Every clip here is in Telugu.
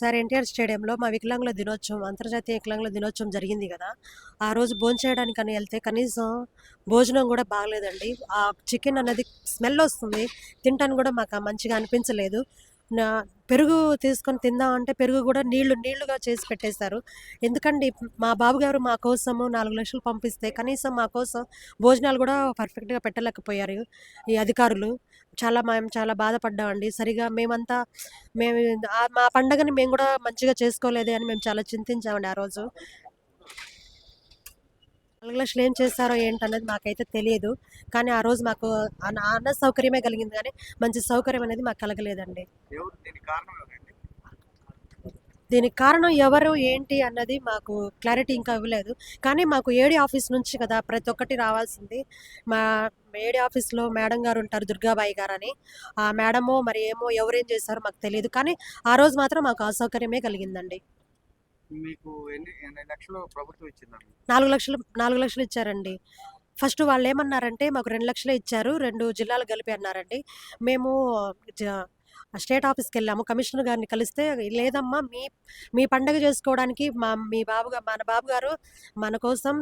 సార్ ఎన్టీఆర్ స్టేడియంలో మా వికలాంగుల దినోత్సవం అంతర్జాతీయ వికలాంగుల దినోత్సవం జరిగింది కదా. ఆ రోజు భోంచేయడానికి అని వెళ్తే కనీసం భోజనం కూడా బాగలేదండి. ఆ చికెన్ అనేది స్మెల్ వస్తుంది. తింటాను కూడా మాకు మంచిగా అనిపించలేదు. నా పెరుగు తీసుకొని తిందామంటే పెరుగు కూడా నీళ్ళు నీళ్ళుగా చేసి పెట్టేశారు. ఎందుకండి మా బాబు గారు మా కోసము నాలుగు లక్షలు పంపిస్తే కనీసం మా కోసం భోజనాలు కూడా పర్ఫెక్ట్గా పెట్టలేకపోయారు ఈ అధికారులు. చాలా మేము చాలా బాధపడ్డామండి. సరిగా మేమంతా మేము మా పండగని మేము కూడా మంచిగా చేసుకోలేదే అని మేము చాలా చింతించామండి ఆ రోజు. నాలుగు ఏం చేస్తారో ఏంటనేది మాకైతే తెలియదు. కానీ ఆ రోజు మాకు అన్న అన్న సౌకర్యమే కలిగింది కానీ మంచి సౌకర్యం అనేది మాకు కలగలేదండి. ఎవరు దీనికి కారణం ఎవరు ఏంటి అన్నది మాకు క్లారిటీ ఇంకా ఇవ్వలేదు. కానీ మాకు ఏడి ఆఫీస్ నుంచి కదా ప్రతి ఒక్కటి రావాల్సింది. మా ఏడి ఆఫీస్లో మేడం గారు ఉంటారు దుర్గాబాయి గారు అని ఆ మేడమో మరి ఏమో ఎవరేం చేశారో మాకు తెలియదు కానీ ఆ రోజు మాత్రం మాకు అసౌకర్యమే కలిగిందండి. మీకు ఎన్ని ఎన్ని లక్షలు ప్రభుత్వం ఇచ్చిందండి? నాలుగు లక్షలు నాలుగు లక్షలు ఇచ్చారండి. ఫస్ట్ వాళ్ళు ఏమన్నారంటే మాకు రెండు లక్షలే ఇచ్చారు రెండు జిల్లాలు కలిపి అన్నారండి. మేము స్టేట్ ఆఫీస్కి వెళ్ళాము కమిషనర్ గారిని కలిస్తే లేదమ్మా మీ మీ పండగ చేసుకోవడానికి మా మీ బాబు మన బాబు గారు మన కోసం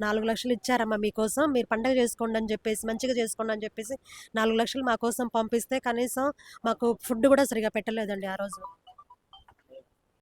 నాలుగు లక్షలు ఇచ్చారమ్మా మీకోసం మీరు పండగ చేసుకోండి అని చెప్పేసి మంచిగా చేసుకోండి అని చెప్పేసి నాలుగు లక్షలు మా కోసం పంపిస్తే కనీసం మాకు ఫుడ్ కూడా సరిగా పెట్టలేదండి ఆ రోజు.